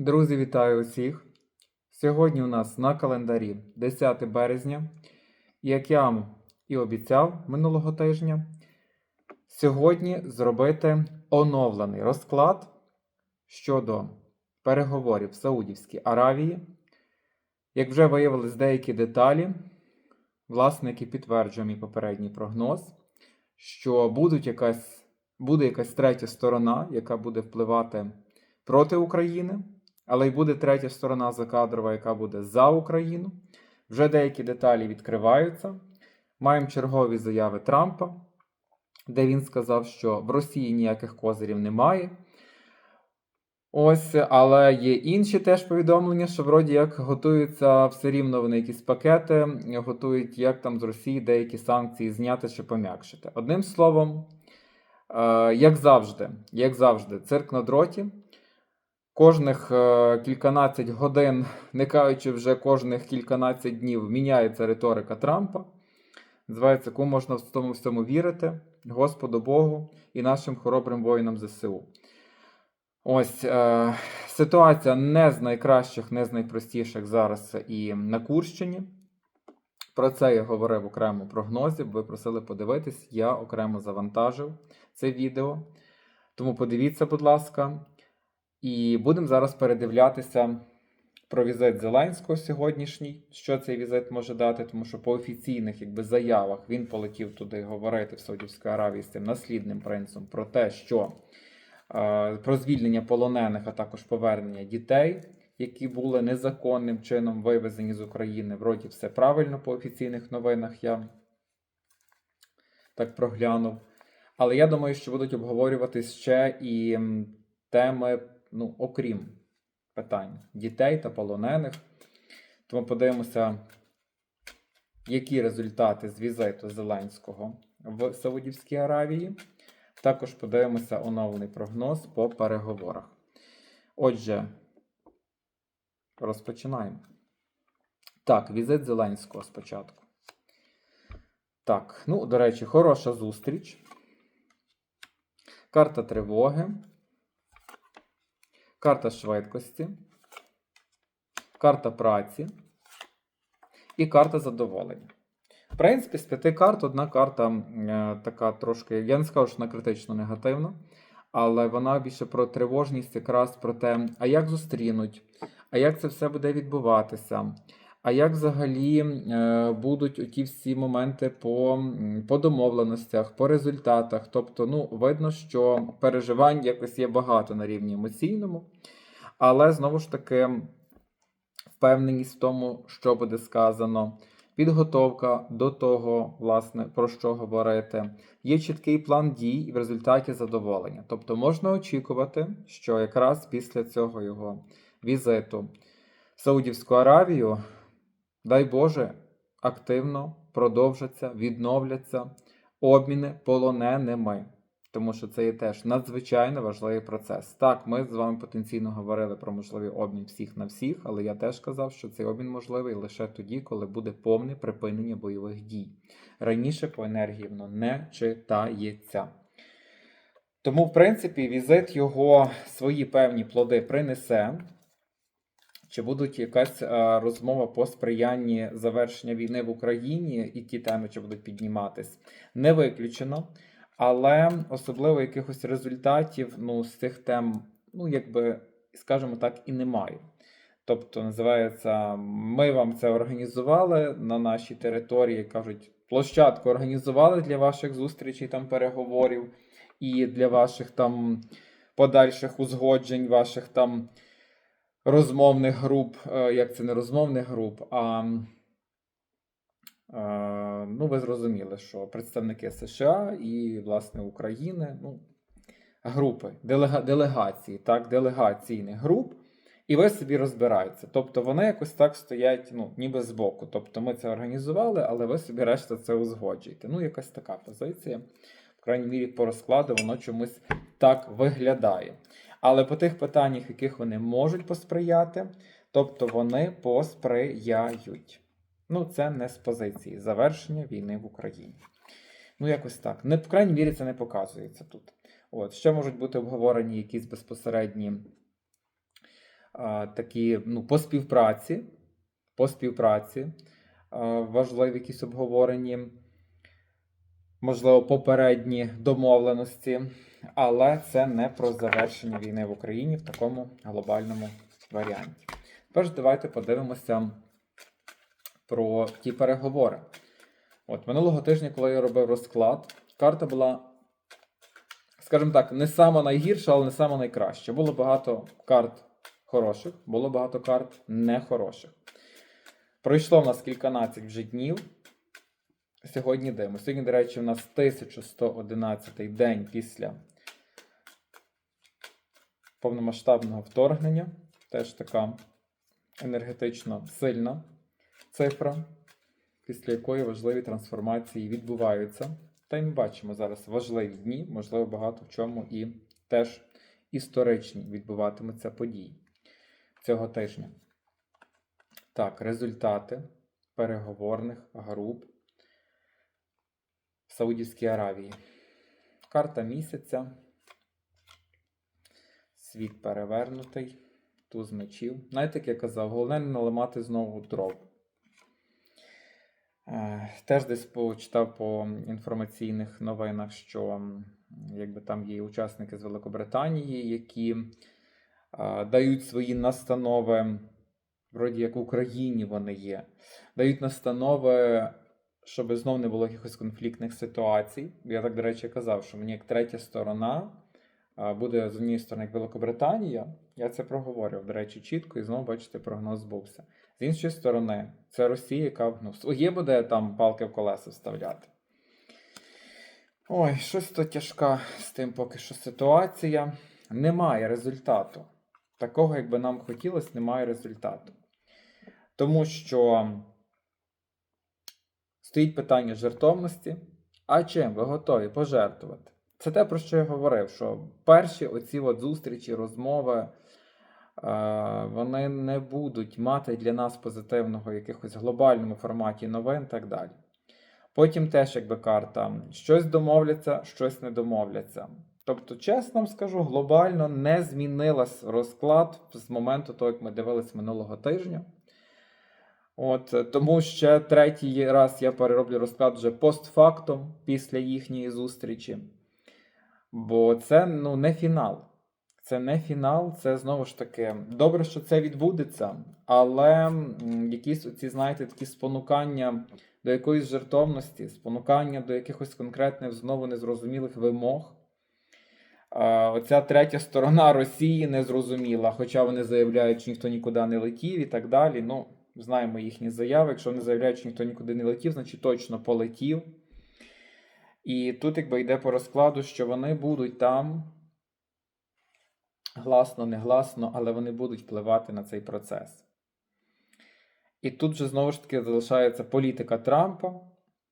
Друзі, вітаю усіх! Сьогодні у нас на календарі 10 березня. Як я вам і обіцяв минулого тижня, сьогодні зробити оновлений розклад щодо переговорів в Саудівській Аравії. Як вже виявились деякі деталі, власне, які підтверджує мій попередній прогноз, що будуть якась, буде якась третя сторона, яка буде впливати проти України, але й буде третя сторона закадрова, яка буде за Україну. Вже деякі деталі відкриваються. Маємо чергові заяви Трампа, де він сказав, що в Росії ніяких козирів немає. Ось, але є інші теж повідомлення, що вроді як готуються все рівно вони якісь пакети, готують, як там з Росії деякі санкції зняти чи пом'якшити. Одним словом, е, як завжди, як завжди, цирк на дроті. Кожних е, кільканадцять годин, не кажучи вже кожних кільканадцять днів, міняється риторика Трампа. Називається, кому можна в тому всьому вірити, Господу Богу і нашим хоробрим воїнам ЗСУ. Ось е, ситуація не з найкращих, не з найпростіших зараз і на Курщині. Про це я говорив окремо в прогнозі. Ви просили подивитись, я окремо завантажив це відео. Тому подивіться, будь ласка. І будемо зараз передивлятися про візит Зеленського сьогоднішній, що цей візит може дати, тому що по офіційних якби, заявах він полетів туди говорити в Саудівській Аравії з цим наслідним принцем про те, що е, про звільнення полонених, а також повернення дітей, які були незаконним чином вивезені з України. Вроді все правильно по офіційних новинах я так проглянув. Але я думаю, що будуть обговорюватись ще і теми, ну, окрім питань дітей та полонених. Тому подивимося, які результати з візиту Зеленського в Саудівській Аравії. Також подивимося оновлений прогноз по переговорах. Отже, розпочинаємо. Так, візит Зеленського спочатку. Так, ну, до речі, хороша зустріч. Карта тривоги. Карта швидкості. Карта праці. І карта задоволення. В принципі, з п'яти карт одна карта е, така трошки, я не скажу, що вона критично негативна, але вона більше про тривожність, якраз про те, а як зустрінуть, а як це все буде відбуватися, а як взагалі е, будуть оті всі моменти по, по домовленостях, по результатах. Тобто, ну, видно, що переживань якось є багато на рівні емоційному, але знову ж таки впевненість в тому, що буде сказано, підготовка до того, власне, про що говорити. Є чіткий план дій і в результаті задоволення. Тобто можна очікувати, що якраз після цього його візиту в Саудівську Аравію, дай Боже, активно продовжаться, відновляться обміни полоненими. Тому що це є теж надзвичайно важливий процес. Так, ми з вами потенційно говорили про можливий обмін всіх на всіх, але я теж казав, що цей обмін можливий лише тоді, коли буде повне припинення бойових дій. Раніше по енергії воно не читається. Тому, в принципі, візит його свої певні плоди принесе. Чи будуть якась е, розмова по сприянні завершення війни в Україні і ті теми, чи будуть підніматись, не виключено. Але особливо якихось результатів ну, з цих тем, ну, якби, скажімо так, і немає. Тобто, називається, ми вам це організували на нашій території, кажуть, площадку організували для ваших зустрічей, там переговорів і для ваших там подальших узгоджень, ваших там розмовних груп, е, як це не розмовних груп, а Е, Ну, ви зрозуміли, що представники США і, власне, України, ну, групи, делега, делегації, так, делегаційних груп, і ви собі розбираєтеся. Тобто вони якось так стоять, ну, ніби збоку. Тобто ми це організували, але ви собі решта це узгоджуєте. Ну, якась така позиція. В крайній мірі, по розкладу, воно чомусь так виглядає. Але по тих питаннях, яких вони можуть посприяти, тобто вони посприяють. Ну, це не з позиції завершення війни в Україні. Ну, якось так. Не, в крайній мірі, це не показується тут. От, ще можуть бути обговорені якісь безпосередні а, такі ну, по співпраці, по співпраці а, важливі якісь обговорені, можливо, попередні домовленості, але це не про завершення війни в Україні в такому глобальному варіанті. Тепер давайте подивимося про ті переговори. От минулого тижня, коли я робив розклад, карта була, скажімо так, не сама найгірша, але не сама найкраща. Було багато карт хороших, було багато карт нехороших. Пройшло в нас кільканадцять вже днів. Сьогодні дивимося. Сьогодні, до речі, у нас 1111 день після повномасштабного вторгнення. Теж така енергетично сильна цифра, після якої важливі трансформації відбуваються. Та й ми бачимо зараз важливі дні, можливо, багато в чому і теж історичні відбуватимуться події цього тижня. Так, результати переговорних груп Саудівській Аравії. Карта місяця. Світ перевернутий. Туз мечів. Знаєте, як я казав, головне не наламати знову дров. Е, Теж десь почитав по інформаційних новинах, що якби там є учасники з Великобританії, які а, дають свої настанови, вроді як в Україні вони є, дають настанови, щоб знов не було якихось конфліктних ситуацій. Я так, до речі, казав, що мені як третя сторона буде з однієї сторони як Великобританія. Я це проговорював, до речі, чітко, і знову бачите, прогноз збувся. З іншої сторони, це Росія, яка ну, своє буде там палки в колеса вставляти. Ой, щось то тяжка з тим поки що ситуація. Немає результату. Такого, як би нам хотілося, немає результату. Тому що стоїть питання жертовності. А чим ви готові пожертвувати? Це те, про що я говорив, що перші оці от зустрічі, розмови, е, вони не будуть мати для нас позитивного якихось глобальному форматі новин і так далі. Потім теж, якби карта, щось домовляться, щось не домовляться. Тобто, чесно вам скажу, глобально не змінилась розклад з моменту того, як ми дивились минулого тижня. От, е, тому ще третій раз я перероблю розклад вже постфактум після їхньої зустрічі. Бо це ну, не фінал. Це не фінал, це знову ж таки добре, що це відбудеться, але якісь оці, знаєте, такі спонукання до якоїсь жертовності, спонукання до якихось конкретних знову незрозумілих вимог. Оця третя сторона Росії не зрозуміла, хоча вони заявляють, що ніхто нікуди не летів і так далі. Ну, знаємо їхні заяви. Якщо вони заявляють, що ніхто нікуди не летів, значить точно полетів. І тут, якби йде по розкладу, що вони будуть там гласно, негласно, але вони будуть впливати на цей процес. І тут же знову ж таки залишається політика Трампа,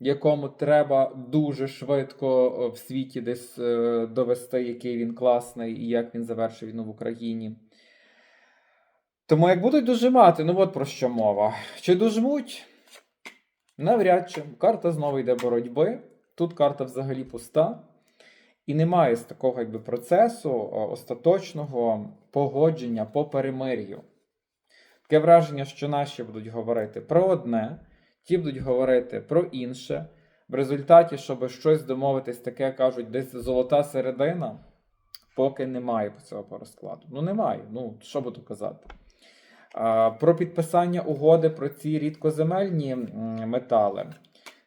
якому треба дуже швидко е, в світі десь е, довести, який він класний і як він завершив війну в Україні. Тому як будуть дожимати, ну от про що мова. Чи дожмуть? Навряд чи. Карта знову йде боротьби. Тут карта взагалі пуста. І немає з такого якби, процесу остаточного погодження по перемир'ю. Таке враження, що наші будуть говорити про одне, ті будуть говорити про інше. В результаті, щоб щось домовитись, таке кажуть, десь золота середина, поки немає по цього розкладу. Ну, немає. Ну, що буду казати. Про підписання угоди про ці рідкоземельні метали.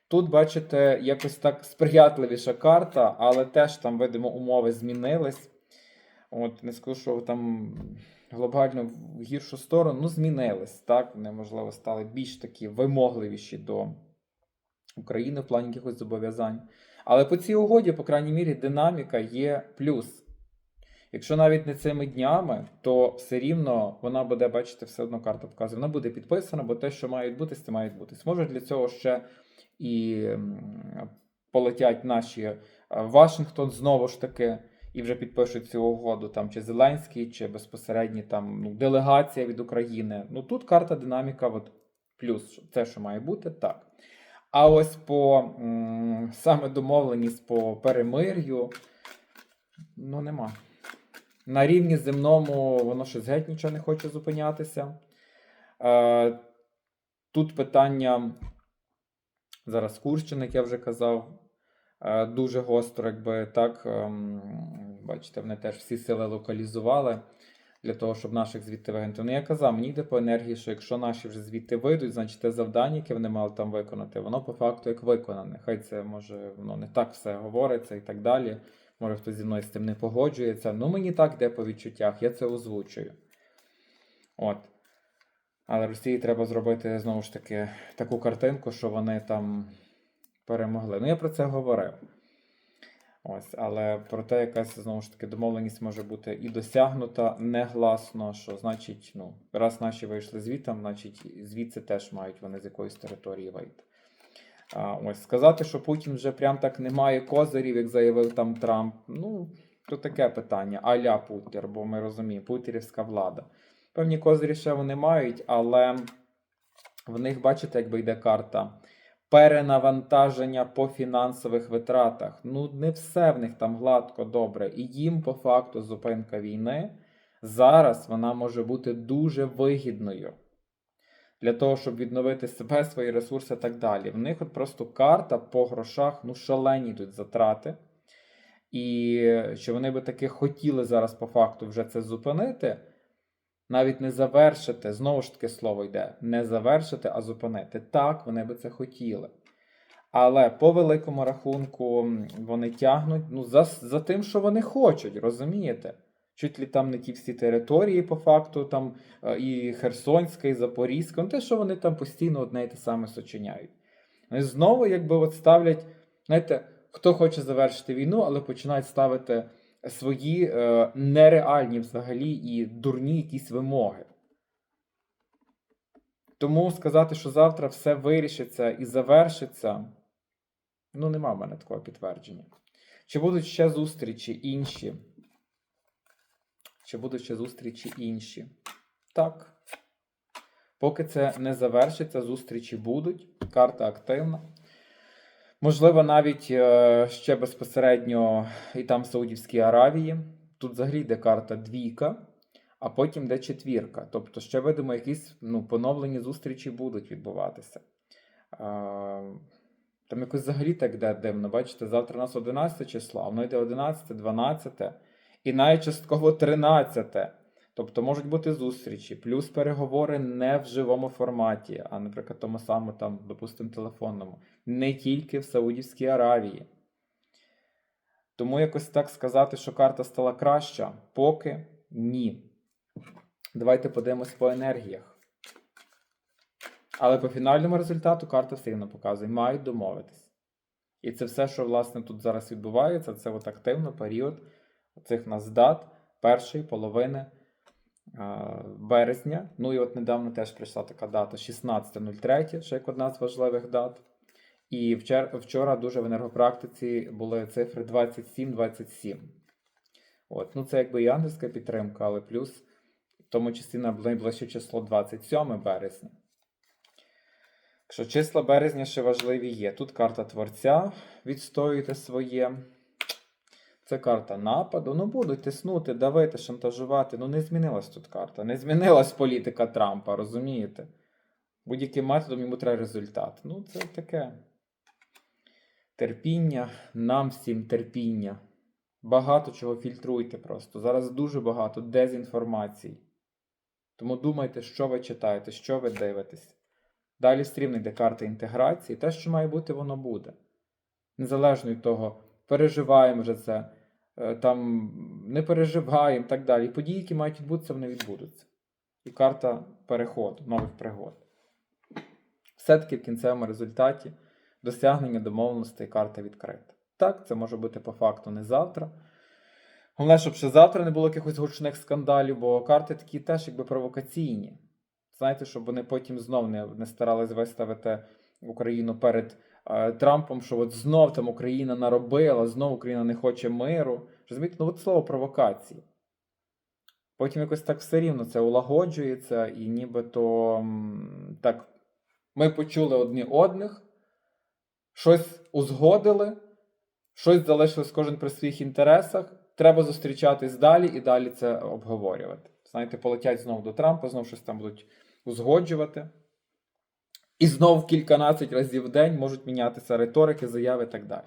Тут, бачите, якось так сприятливіша карта, але теж там, видимо, умови змінились. От, не скажу, що там глобально в гіршу сторону, ну, змінились. Так, вони, можливо, стали більш такі вимогливіші до України в плані якихось зобов'язань. Але по цій угоді, по крайній мірі, динаміка є плюс. Якщо навіть не цими днями, то все рівно вона буде, бачите, все одно карта показує, вона буде підписана, бо те, що має відбутись, це має відбутись. Може для цього ще і полетять наші е, Вашингтон знову ж таки, і вже підпишуть цю угоду, там чи Зеленський, чи безпосередньо там ну, делегація від України. Ну тут карта динаміка, от плюс це, що має бути, так. А ось по м, саме домовленість по перемир'ю, ну нема. На рівні земному воно щось геть нічого не хоче зупинятися. Е, тут питання зараз Курщина, як я вже казав, е, дуже гостро, якби так. ем, Бачите, вони теж всі сили локалізували для того, щоб наших звідти вигнати. Ну, я казав, мені йде по енергії, що якщо наші вже звідти вийдуть, значить те завдання, яке вони мали там виконати, воно по факту як виконане. Хай це може воно не так все говориться і так далі. Може хтось зі мною з тим не погоджується. Ну, мені так йде по відчуттях, я це озвучую. От. Але Росії треба зробити знову ж таки таку картинку, що вони там перемогли. Ну, я про це говорив. Ось, але проте якась знову ж таки домовленість може бути і досягнута негласно, що значить, ну, раз наші вийшли звідти, значить звідси теж мають вони з якоїсь території вийти. Ось сказати, що Путін вже прям так не має козирів, як заявив там Трамп. Ну, то таке питання. Аля Путір, бо ми розуміємо, путірівська влада. Певні козирі ще вони мають, але в них, бачите, якби йде карта перенавантаження по фінансових витратах. Ну, не все в них там гладко добре. І їм, по факту, зупинка війни зараз вона може бути дуже вигідною для того, щоб відновити себе, свої ресурси і так далі. В них от просто карта по грошах, ну, шалені йдуть затрати. І що вони би таки хотіли зараз по факту вже це зупинити, навіть не завершити, знову ж таки слово йде, не завершити, а зупинити. Так, вони би це хотіли. Але по великому рахунку вони тягнуть ну, за, за тим, що вони хочуть, розумієте? Чуть ли там не ті всі території, по факту, там е, і Херсонська, і Запорізька, ну те, що вони там постійно одне і те саме сочиняють. Вони знову, якби от ставлять, знаєте, хто хоче завершити війну, але починають ставити свої е, нереальні взагалі і дурні якісь вимоги. Тому сказати, що завтра все вирішиться і завершиться, ну, нема в мене такого підтвердження. Чи будуть ще зустрічі інші? Чи будуть ще зустрічі інші? Так. Поки це не завершиться, зустрічі будуть. Карта активна. Можливо, навіть е, ще безпосередньо і там в Саудівській Аравії. Тут взагалі йде карта двійка, а потім йде четвірка. Тобто, ще видимо, якісь ну, поновлені зустрічі будуть відбуватися. Там якось взагалі так йде дивно. Бачите, завтра у нас 11 число, а воно йде 11, 12 і навіть частково 13. Тобто можуть бути зустрічі, плюс переговори не в живому форматі, а, наприклад, тому самому, там, допустимо, телефонному. Не тільки в Саудівській Аравії. Тому якось так сказати, що карта стала краща, поки ні. Давайте подивимось по енергіях. Але по фінальному результату карта все рівно показує, мають домовитись. І це все, що власне тут зараз відбувається, це от активно період цих нас дат першої половини березня. Ну і от недавно теж прийшла така дата 16.03, ще як одна з важливих дат. І вчора, дуже в енергопрактиці були цифри 27-27. От, ну це якби і ангельська підтримка, але плюс в тому числі на найближче число 27 березня. Якщо числа березня ще важливі є. Тут карта творця, відстоюєте своє. Це карта нападу. Ну, будуть тиснути, давити, шантажувати. Ну, не змінилась тут карта. Не змінилась політика Трампа, розумієте? Будь-яким методом йому треба результат. Ну, це таке. Терпіння, нам всім терпіння. Багато чого фільтруйте просто. Зараз дуже багато дезінформації. Тому думайте, що ви читаєте, що ви дивитесь. Далі стрімно йде карта інтеграції. Те, що має бути, воно буде. Незалежно від того, переживаємо вже це, е, там не переживаємо і так далі. Події, які мають відбутися, вони відбудуться. І карта переходу, нових пригод. Все-таки в кінцевому результаті досягнення домовленостей карта відкрита. Так, це може бути по факту не завтра. Головне, щоб ще завтра не було якихось гучних скандалів, бо карти такі теж якби провокаційні. Знаєте, щоб вони потім знов не, не старались виставити Україну перед Трампом, що от знов там Україна наробила, знов Україна не хоче миру. Розумієте, ну от слово провокації. Потім якось так все рівно це улагоджується, і нібито так ми почули одні одних, щось узгодили, щось залишилось кожен при своїх інтересах. треба зустрічатись далі і далі це обговорювати. Знаєте, полетять знову до Трампа, знову щось там будуть узгоджувати. І знов кільканадцять разів в день можуть мінятися риторики, заяви і так далі.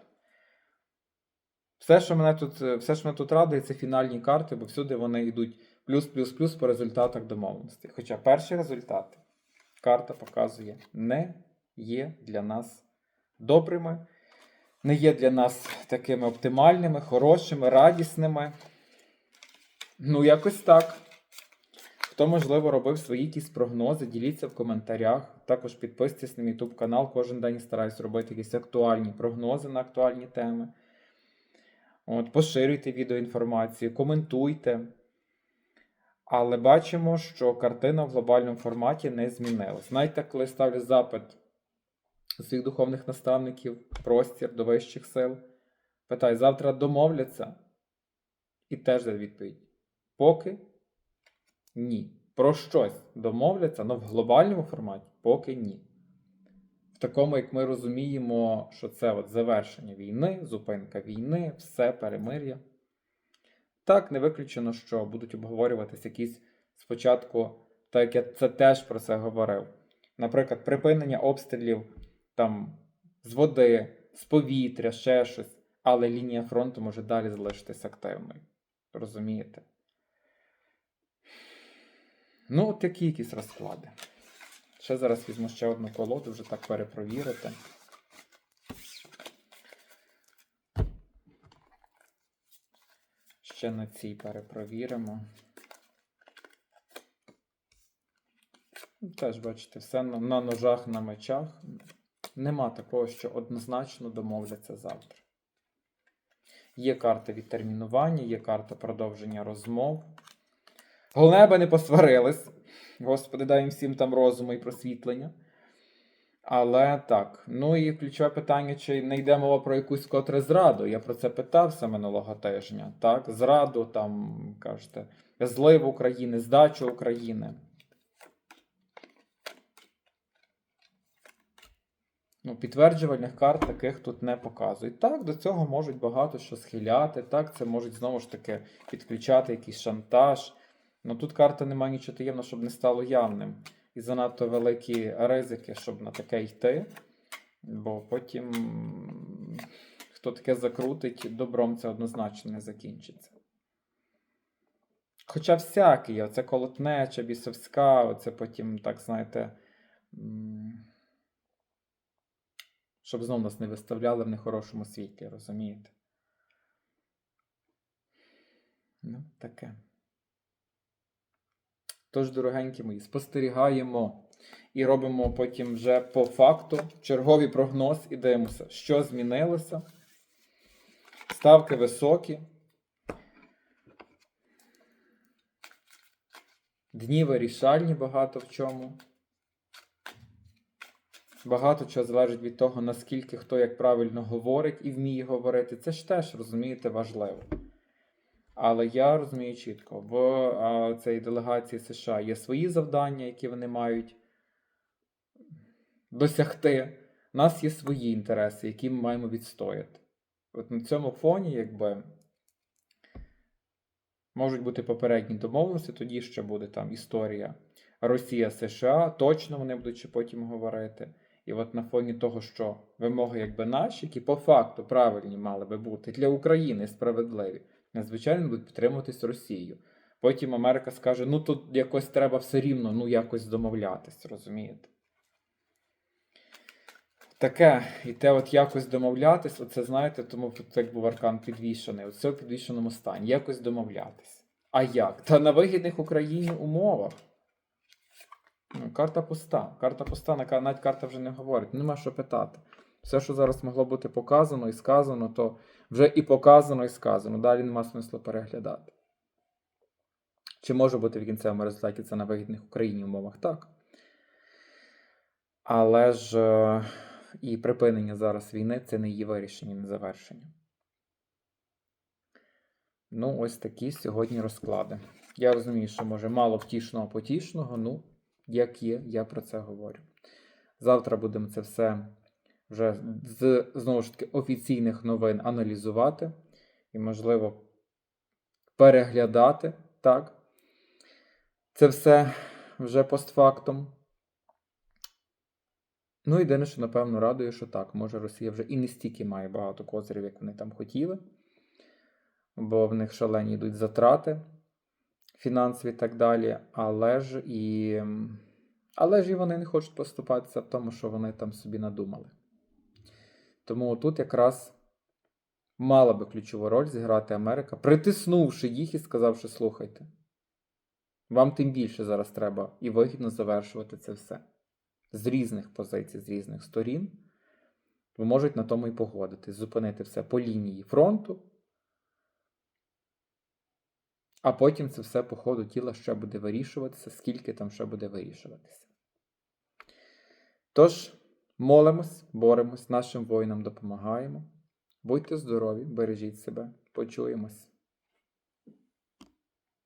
Все, що мене тут, все, що мене тут радує, це фінальні карти, бо всюди вони йдуть плюс-плюс-плюс по результатах домовленостей. Хоча перші результати карта показує не є для нас добрими, не є для нас такими оптимальними, хорошими, радісними. Ну, якось так. Хто, можливо, робив свої якісь прогнози, діліться в коментарях. Також підписуйтесь на мій YouTube канал. Кожен день стараюсь робити якісь актуальні прогнози на актуальні теми. От, поширюйте відеоінформацію, коментуйте. Але бачимо, що картина в глобальному форматі не змінилась. Знаєте, коли ставлю запит своїх духовних наставників, простір до вищих сил, питаю, завтра домовляться? І теж за відповідь. Поки ні. Про щось домовляться, але в глобальному форматі поки ні. В такому, як ми розуміємо, що це от завершення війни, зупинка війни, все перемир'я. Так, не виключено, що будуть обговорюватися якісь спочатку, так як я це теж про це говорив. Наприклад, припинення обстрілів там, з води, з повітря, ще щось, але лінія фронту може далі залишитись активною. Розумієте? Ну, от такі якісь розклади. Ще зараз візьму ще одну колоду, вже так перепровірити. Ще на цій перепровіримо. Теж, бачите, все на, ножах, на мечах. Нема такого, що однозначно домовляться завтра. Є карта відтермінування, є карта продовження розмов. Головне, аби не посварились. Господи, дай їм всім там розуму і просвітлення. Але так, ну і ключове питання, чи не йде мова про якусь котре зраду. Я про це питався минулого тижня. Так, зраду, там, кажете, злив України, здачу України. Ну, підтверджувальних карт таких тут не показують. Так, до цього можуть багато що схиляти. Так, це можуть знову ж таки підключати якийсь шантаж. Ну тут карта немає нічого таємного, щоб не стало явним. І занадто великі ризики, щоб на таке йти. Бо потім хто таке закрутить, добром це однозначно не закінчиться. Хоча всякий, оце колотнеча, бісовська, оце потім, так знаєте, щоб знов нас не виставляли в нехорошому світлі, розумієте? Ну, таке. Тож, дорогенькі мої, спостерігаємо і робимо потім вже по факту черговий прогноз і дивимося, що змінилося. Ставки високі. Дні вирішальні багато в чому. Багато чого залежить від того, наскільки хто як правильно говорить і вміє говорити. Це ж теж, розумієте, важливо. Але я розумію чітко, в а, цій делегації США є свої завдання, які вони мають досягти. У нас є свої інтереси, які ми маємо відстояти. От на цьому фоні, якби можуть бути попередні домовленості, тоді ще буде там історія Росія-США, точно вони будуть ще потім говорити. І от на фоні того, що вимоги якби наші, які по факту правильні мали би бути для України справедливі, надзвичайно будуть підтримуватись Росією. Потім Америка скаже: ну тут якось треба все рівно ну якось домовлятись, розумієте? Таке, і те от якось домовлятись, оце знаєте, тому тут як був аркан підвішений, оце в підвішеному стані, якось домовлятись. А як? Та на вигідних Україні умовах. Ну, карта пуста. Карта пуста, на- навіть карта вже не говорить. Нема що питати. Все, що зараз могло бути показано і сказано, то вже і показано, і сказано. Далі нема смислу переглядати. Чи може бути в кінцевому результаті це на вигідних Україні умовах? Так. Але ж е, і припинення зараз війни це не її вирішення, не завершення. Ну, ось такі сьогодні розклади. Я розумію, що може мало втішного потішного, ну, як є, я про це говорю. Завтра будемо це все вже з знову ж таки офіційних новин аналізувати і, можливо, переглядати, так? Це все вже постфактум. Ну, єдине, що, напевно, радує, що так, може Росія вже і не стільки має багато козирів, як вони там хотіли, бо в них шалені йдуть затрати фінансові і так далі, але ж і, але ж і вони не хочуть поступатися в тому, що вони там собі надумали. Тому тут якраз мала би ключову роль зіграти Америка, притиснувши їх і сказавши, слухайте, вам тим більше зараз треба і вигідно завершувати це все. З різних позицій, з різних сторін, бо можуть на тому і погодитись, зупинити все по лінії фронту, а потім це все по ходу тіла ще буде вирішуватися, скільки там ще буде вирішуватися. Тож, молимось, боремось, нашим воїнам допомагаємо. Будьте здорові, бережіть себе, почуємось.